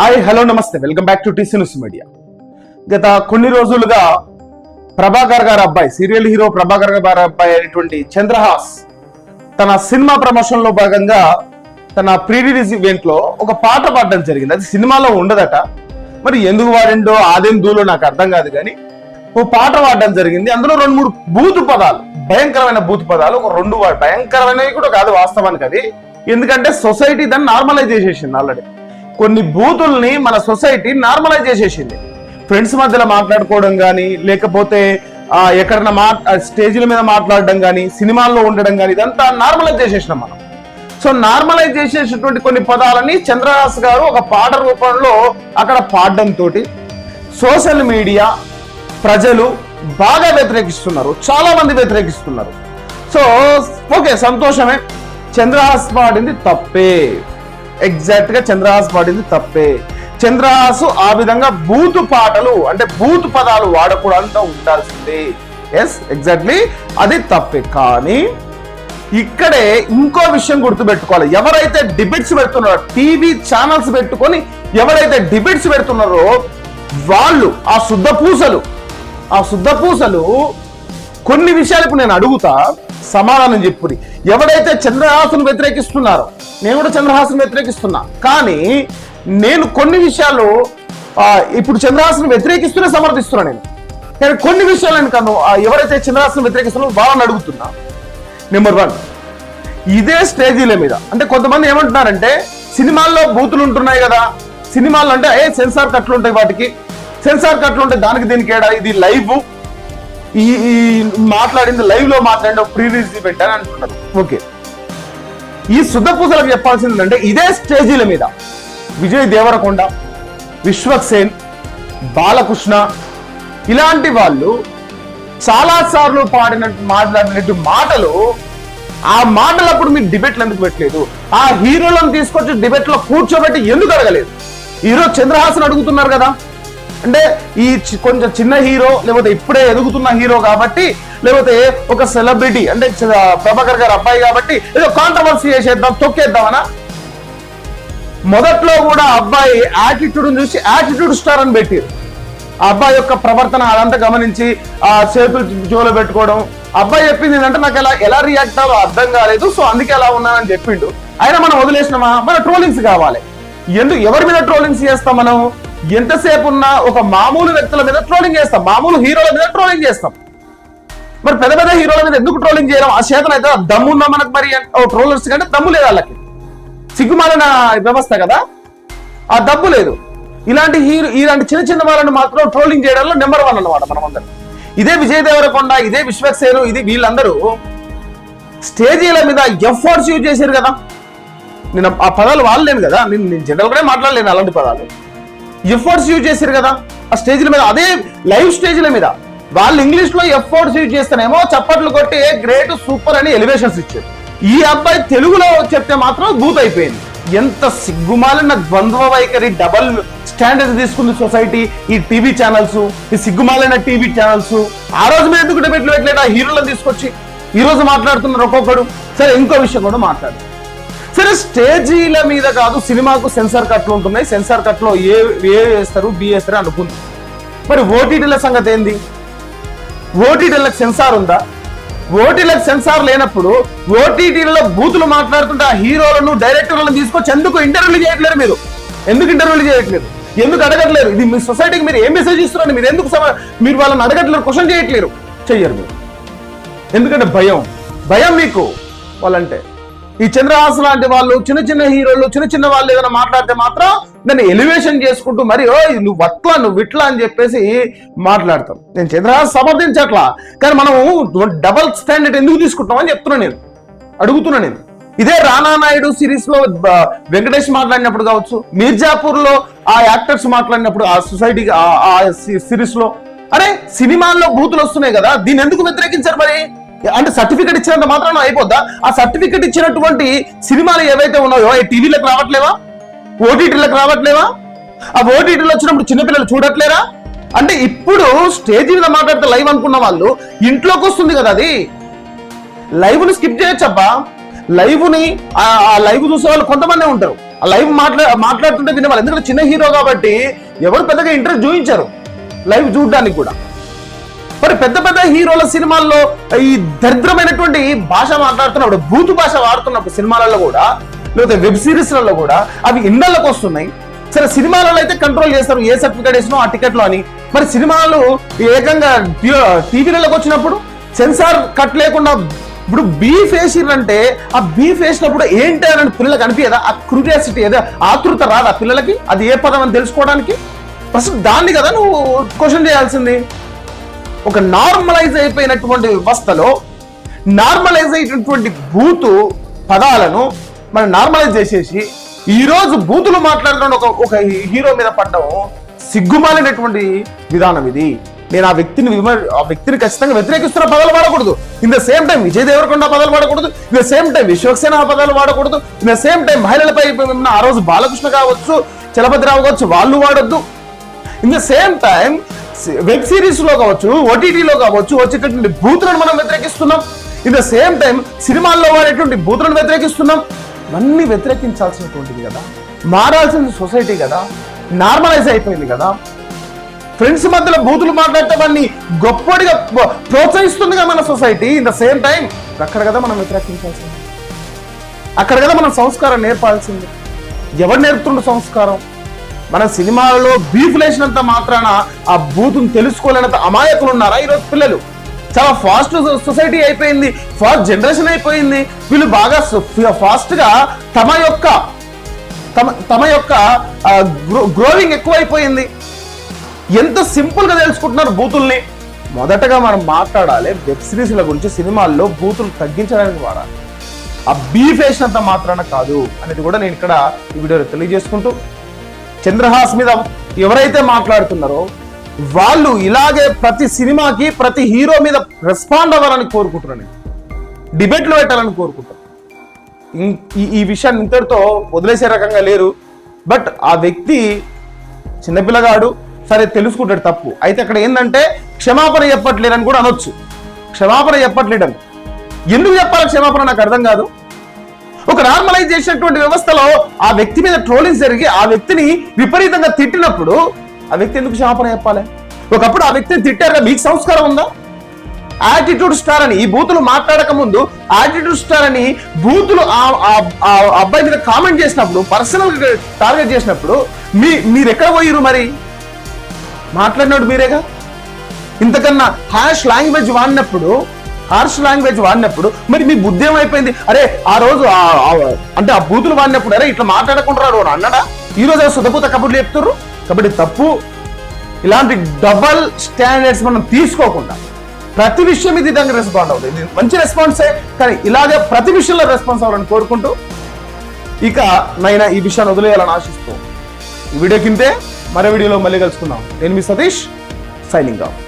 Hi hello నమస్తే. Welcome back to TC news media. గత కొన్ని రోజులుగా ప్రభాకర్ గారి అబ్బాయి సీరియల్ హీరో ప్రభాకర్ గారి అబ్బాయి అయినటువంటి చంద్రహాస్ తన సినిమా ప్రమోషన్లో భాగంగా తన ప్రీ రిలీజ్ ఈవెంట్లో ఒక పాట పాడడం జరిగింది. అది సినిమాలో ఉండదట. మరి ఎందుకు వాడిండో ఆదేం దూలో నాకు అర్థం కాదు కానీ ఓ పాట పాడడం జరిగింది. అందులో రెండు మూడు బూతు పదాలు భయంకరమైన బూతు పదాలు ఒక రెండు భయంకరమైనవి కూడా కాదు వాస్తవానికి అది. ఎందుకంటే సొసైటీ దాన్ని నార్మలైజ్ చేసేసింది ఆల్రెడీ. కొన్ని బూతుల్ని మన సొసైటీ నార్మలైజ్ చేసేసింది. ఫ్రెండ్స్ మధ్యలో మాట్లాడుకోవడం కానీ లేకపోతే ఎక్కడైనా మా స్టేజ్ల మీద మాట్లాడడం కానీ సినిమాల్లో ఉండడం కానీ ఇదంతా నార్మలైజ్ చేసేసినాం మనం. సో నార్మలైజ్ చేసేసినటువంటి కొన్ని పదాలని చంద్రహాస్ గారు ఒక పాట రూపంలో అక్కడ పాడడంతో తోటి సోషల్ మీడియా ప్రజలు బాగా వ్యతిరేకిస్తున్నారు. చాలా మంది వ్యతిరేకిస్తున్నారు. సో ఓకే సంతోషమే. చంద్రహాస్ పాడింది తప్పే. ఎగ్జాక్ట్గా చంద్రహాస్ పాడింది తప్పే. చంద్రహాసు ఆ విధంగా బూతు పాటలు అంటే బూతు పదాలు వాడకూడదు ఉండాల్సిందే. ఎస్ ఎగ్జాక్ట్లీ అది తప్పే. కానీ ఇక్కడే ఇంకో విషయం గుర్తుపెట్టుకోవాలి. ఎవరైతే డిబేట్స్ పెడుతున్నారో టీవీ ఛానల్స్ పెట్టుకొని ఎవరైతే డిబేట్స్ పెడుతున్నారో వాళ్ళు ఆ శుద్ధ పూసలు ఆ శుద్ధ పూసలు కొన్ని విషయాలు ఇప్పుడు నేను అడుగుతా. సమాధానం చెప్పుని ఎవరైతే చంద్రహాసును వ్యతిరేకిస్తున్నారో నేను కూడా చంద్రహాసును వ్యతిరేకిస్తున్నా. కానీ నేను కొన్ని విషయాలు ఇప్పుడు చంద్రహాసును వ్యతిరేకిస్తూనే సమర్థిస్తున్నా నేను. కానీ కొన్ని విషయాలు నేను కను ఎవరైతే చంద్రహాసును వ్యతిరేకిస్తున్నారో వాళ్ళని అడుగుతున్నా. నెంబర్ వన్ ఇదే స్టేజీల మీద. అంటే కొంతమంది ఏమంటున్నారంటే సినిమాల్లో బూతులు ఉంటున్నాయి కదా. సినిమాల్లో అంటే ఏ సెన్సార్ కట్లు ఉంటాయి వాటికి. సెన్సార్ కట్లు ఉంటాయి దానికి దీనికి ఏడా? ఇది లైవ్. ఈ మాట్లాడింది లైవ్లో మాట్లాడిన ప్రీ రిలీజ్ పెట్టాను అని అంటున్నారు ఓకే. ఈ శుద్ధ పూసలకు చెప్పాల్సింది ఏంటంటే ఇదే స్టేజీల మీద. విజయ్ దేవరకొండ విశ్వక్సేన్ బాలకృష్ణ ఇలాంటి వాళ్ళు చాలా సార్లు పాడిన మాట్లాడినట్టు మాటలు ఆ మాటలప్పుడు మీరు డిబేట్లు ఎందుకు పెట్టలేదు? ఆ హీరోలను తీసుకొచ్చి డిబెట్లో కూర్చోబెట్టి ఎందుకు అడగలేదు? హీరో చంద్రహాసన్ అడుగుతున్నారు కదా అంటే ఈ కొంచెం చిన్న హీరో లేకపోతే ఇప్పుడే ఎదుగుతున్న హీరో కాబట్టి లేకపోతే ఒక సెలబ్రిటీ అంటే ప్రభాకర్ గారు అబ్బాయి కాబట్టి ఏదో కాంట్రవర్సీ చేసేద్దాం తొక్కేద్దామనా? మొదట్లో కూడా అబ్బాయి యాటిట్యూడ్ చూసి యాటిట్యూడ్ స్టార్ అని పెట్టారు. ఆ అబ్బాయి యొక్క ప్రవర్తన అదంతా గమనించి ఆ చేతులు జోలో పెట్టుకోవడం. అబ్బాయి చెప్పింది ఏంటంటే నాకు ఎలా ఎలా రియాక్ట్ అవ్వాలో అర్థం కాలేదు సో అందుకే అలా ఉన్నానని చెప్పిండు. అయినా మనం వదిలేసినామా? మన ట్రోలింగ్స్ కావాలి. ఎందుకు ఎవరి మీద ట్రోలింగ్స్ చేస్తాం మనం? ఎంతసేపు ఉన్నా ఒక మామూలు వ్యక్తుల మీద ట్రోలింగ్ చేస్తాం. మామూలు హీరోల మీద ట్రోలింగ్ చేస్తాం. మరి పెద్ద పెద్ద హీరోల మీద ఎందుకు ట్రోలింగ్ చేయడం? ఆ చేతన అయితే దమ్ము మనకు మరి ట్రోలర్స్ కంటే దమ్ము లేదు వాళ్ళకి. సిగ్గుమాలిన వ్యవస్థ కదా. ఆ దమ్ము లేదు. ఇలాంటి హీరో ఇలాంటి చిన్న చిన్న వాళ్ళని మాత్రం ట్రోలింగ్ చేయడంలో నెంబర్ వన్ అన్నమాట మనం అందరం ఇదే విజయ్ దేవరకొండ ఇదే విశ్వక్సేను ఇది వీళ్ళందరూ స్టేజీల మీద ఎఫర్ట్స్ యూజ్ చేశారు కదా. నేను ఆ పదాలు వాడలేను కదా. నేను నేను మాట్లాడలేను అలాంటి పదాలు. ఎఫర్ట్స్ యూజ్ చేశారు కదా. ఆ స్టేజ్ల మీద అదే లైవ్ స్టేజ్ల మీద. వాళ్ళు ఇంగ్లీష్లో ఎఫర్ట్స్ యూజ్ చేస్తేనేమో చప్పట్లు కొట్టి గ్రేట్ సూపర్ అని ఎలివేషన్స్ ఇచ్చారు. ఈ అబ్బాయి తెలుగులో చెప్తే మాత్రం బూత్ అయిపోయింది. ఎంత సిగ్గుమాలిన ద్వంద్వ వైఖరి డబల్ స్టాండర్డ్ తీసుకుంది సొసైటీ ఈ టీవీ ఛానల్స్ ఈ సిగ్గుమాలైన టీవీ ఛానల్స్. ఆ రోజు మీద ఎందుకు డిబేట్లు పెట్టలేదు? ఆ హీరోలను తీసుకొచ్చి ఈ రోజు మాట్లాడుతున్నారు ఒక్కొక్కడు. సరే ఇంకో విషయం కూడా మాట్లాడు. సరే స్టేజీల మీద కాదు సినిమాకు సెన్సార్ కట్లు ఉంటున్నాయి. సెన్సార్ కట్లో ఏ ఏ వేస్తారు బి వేస్తారు అనుకుంది మరి ఓటీటీల సంగతి ఏంది? ఓటీటీలకు సెన్సార్ ఉందా? ఓటీలకు సెన్సార్ లేనప్పుడు ఓటీటీలలో బూతులు మాట్లాడుతుంటే ఆ హీరోలను డైరెక్టర్లను తీసుకొచ్చి ఎందుకు ఇంటర్వ్యూలు చేయట్లేరు మీరు? ఎందుకు ఇంటర్వ్యూలు చేయట్లేదు? ఎందుకు అడగట్లేరు ఇది మీ సొసైటీకి మీరు ఏం మెసేజ్ ఇస్తున్నారు? మీరు ఎందుకు మీరు వాళ్ళని అడగట్లేరు క్వశ్చన్ చేయట్లేరు? చెయ్యరు మీరు. ఎందుకంటే భయం. భయం మీకు వాళ్ళంటే. ఈ చంద్రహాస్ లాంటి వాళ్ళు చిన్న చిన్న హీరోలు చిన్న చిన్న వాళ్ళు ఏదైనా మాట్లాడితే మాత్రం దాన్ని ఎలివేషన్ చేసుకుంటూ మరి ఓ నువ్వు అట్లా నువ్వు ఇట్లా అని చెప్పేసి మాట్లాడతాం. నేను చంద్రహాస్ సమర్థించట్లా కానీ మనము డబల్ స్టాండర్డ్ ఎందుకు తీసుకుంటాం అని చెప్తున్నా నేను. అడుగుతున్నా నేను. ఇదే రానా నాయుడు సిరీస్లో వెంకటేష్ మాట్లాడినప్పుడు కావచ్చు మీర్జాపూర్లో ఆ యాక్టర్స్ మాట్లాడినప్పుడు ఆ సొసైటీ ఆ సిరీస్లో. అరే సినిమాల్లో బూతులు వస్తున్నాయి కదా దీన్ని ఎందుకు వ్యతిరేకించారు మరి? అంటే సర్టిఫికెట్ ఇచ్చినంత మాత్రం అయిపోద్దా? ఆ సర్టిఫికెట్ ఇచ్చినటువంటి సినిమాలు ఏవైతే ఉన్నాయో ఈ టీవీలకు రావట్లేవా? ఓటీటీలకు రావట్లేవా? ఆ ఓటీటీలు వచ్చినప్పుడు చిన్నపిల్లలు చూడట్లేరా? అంటే ఇప్పుడు స్టేజ్ మీద మాట్లాడితే లైవ్ అనుకున్న వాళ్ళు ఇంట్లోకి వస్తుంది కదా అది. లైవ్ని స్కిప్ చేయొచ్చబ్బా లైవ్ని ఆ లైవ్ చూసే వాళ్ళు కొంతమంది ఉంటారు. ఆ లైవ్ మాట్లా మాట్లాడుతుంటే తినేవాళ్ళు ఎందుకంటే చిన్న హీరో కాబట్టి ఎవరు పెద్దగా ఇంట్రెస్ట్ చూపించారు లైవ్ చూడడానికి కూడా. మరి పెద్ద పెద్ద హీరోల సినిమాల్లో ఈ దరిద్రమైనటువంటి భాష మాట్లాడుతున్నప్పుడు భూతు భాష వాడుతున్నప్పుడు సినిమాలలో కూడా లేకపోతే వెబ్ సిరీస్లలో కూడా అవి ఇళ్ళకి వస్తున్నాయి. సరే సినిమాలలో అయితే కంట్రోల్ చేస్తారు. ఏ సర్టిఫికేట్ వేసినో ఆ టికెట్లో అని. మరి సినిమాలు ఏకంగా టీవీలలోకి వచ్చినప్పుడు సెన్సార్ కట్ లేకుండా ఇప్పుడు బీఫ్ వేసిరంటే ఆ బీఫ్ వేసినప్పుడు ఏంటి అని పిల్లలకు అనిపించదా ఆ క్యూరియాసిటీ ఏదో ఆతృత రాదా పిల్లలకి? అది ఏ పదం అని తెలుసుకోవడానికి? ఫస్ట్ దాన్ని కదా నువ్వు క్వశ్చన్ చేయాల్సింది. ఒక నార్మలైజ్ అయిపోయినటువంటి వ్యవస్థలో నార్మలైజ్ అయినటువంటి బూతు పదాలను మనం నార్మలైజ్ చేసేసి ఈ రోజు బూతులు మాట్లాడుతున్న ఒక ఒక హీరో మీద పడ్డం సిగ్గుమాలినటువంటి విధానం ఇది. నేను ఆ వ్యక్తిని విమర్ ఆ వ్యక్తిని ఖచ్చితంగా వ్యతిరేకిస్తున్న పదాలు వాడకూడదు. In the same time Vijay Devarakonda పదాలు వాడకూడదు. In the same time Vishwaksena ఆ పదాలు వాడకూడదు. ఇన్ ద సేమ్ టైం మహిళలపై ఉన్న ఆ రోజు బాలకృష్ణ కావచ్చు చలపతిరావు కావచ్చు వాళ్ళు వాడొద్దు. In the same time web సిరీస్లో కావచ్చు ఓటీటీలో కావచ్చు వచ్చేటటువంటి బూతులను మనం వ్యతిరేకిస్తున్నాం. ఇన్ ద సేమ్ టైం సినిమాల్లో వాడేటువంటి బూతులను వ్యతిరేకిస్తున్నాం. ఇవన్నీ వ్యతిరేకించాల్సినటువంటిది కదా. మారాల్సిన సొసైటీ కదా. నార్మలైజ్ అయిపోయింది కదా. ఫ్రెండ్స్ మధ్యలో బూతులు మాట్లాడితే వాడిని గొప్పడిగా ప్రోత్సహిస్తుంది కదా మన society. In the same time అక్కడ కదా మనం వ్యతిరేకించాల్సింది. అక్కడ కదా మనం సంస్కారం నేర్పాల్సింది. ఎవరు నేర్పుతుండే సంస్కారం? మన సినిమాలలో బీఫ్లేసినంత మాత్రాన ఆ బూతును తెలుసుకోలేనంత అమాయకులు ఉన్నారా ఈరోజు పిల్లలు? చాలా ఫాస్ట్ సొసైటీ అయిపోయింది ఫాస్ట్ జనరేషన్ అయిపోయింది. వీళ్ళు బాగా ఫాస్ట్గా తమ యొక్క తమ తమ యొక్క గ్రోవింగ్ ఎక్కువైపోయింది. ఎంత సింపుల్గా తెలుసుకుంటున్నారు బూతుల్ని? మొదటగా మనం మాట్లాడాలి వెబ్ సిరీస్ల గురించి సినిమాల్లో బూతులు తగ్గించడానికి వాడాలి ఆ బీఫ్ వేసినంత మాత్రాన కాదు అనేది కూడా నేను ఇక్కడ ఈ వీడియోలో తెలియజేసుకుంటూ చంద్రహాస్ మీద ఎవరైతే మాట్లాడుతున్నారో వాళ్ళు ఇలాగే ప్రతి సినిమాకి ప్రతి హీరో మీద రెస్పాండ్ అవ్వాలని కోరుకుంటున్నాను నేను. డిబేట్లు పెట్టాలని కోరుకుంటాను ఈ- ఈ విషయాన్ని ఇంతటితో వదిలేసే రకంగా లేరు. బట్ ఆ వ్యక్తి చిన్నపిల్లగాడు సరే తెలుసుకుంటాడు తప్పు. అయితే అక్కడ ఏంటంటే క్షమాపణ చెప్పట్లేదని కూడా అనొచ్చు. క్షమాపణ చెప్పట్లేడని. ఎందుకు చెప్పాలి క్షమాపణ నాకు అర్థం కాదు. ఒక నార్మలైజ్ చేసినటువంటి వ్యవస్థలో ఆ వ్యక్తి మీద ట్రోలింగ్ జరిగి ఆ వ్యక్తిని విపరీతంగా తిట్టినప్పుడు ఆ వ్యక్తి ఎందుకు క్షమాపణ చెప్పాలి? ఒకప్పుడు ఆ వ్యక్తిని తిట్టారు మీకు సంస్కారం ఉందా? యాటిట్యూడ్ స్టార్ అని ఈ బూతులు మాట్లాడక ముందు యాటిట్యూడ్ స్టార్ అని బూతులు ఆ- అబ్బాయి మీద కామెంట్ చేసినప్పుడు పర్సనల్ టార్గెట్ చేసినప్పుడు మీ మీరు ఎక్కడ పోయిరు మరి? మాట్లాడినాడు మీరేగా? ఇంతకన్నా హ్యాష్ లాంగ్వేజ్ వాడినప్పుడు హార్ష్ లాంగ్వేజ్ వాడినప్పుడు మరి మీ బుద్ధి ఏమైపోయింది? అరే ఆ రోజు అంటే ఆ బూతులు వాడినప్పుడు అరే ఇట్లా మాట్లాడకుంటున్నాడు అన్నడా? ఈ రోజు సుధపూత కబుర్లు చెప్తున్నారు కాబట్టి తప్పు. ఇలాంటి డబల్ స్టాండర్డ్స్ మనం తీసుకోకుండా ప్రతి విషయం ఇది విధంగా రెస్పాండ్ అవుతుంది ఇది మంచి రెస్పాన్సే కానీ ఇలాగే ప్రతి విషయంలో రెస్పాన్స్ అవ్వాలని కోరుకుంటూ ఇక నైనా ఈ విషయాన్ని వదిలేయాలని ఆశిస్తూ ఈ వీడియో కింతే మరో వీడియోలో మళ్ళీ కలుసుకుందాం. నేను మీ సతీష్ సైనింగ్ ఆఫ్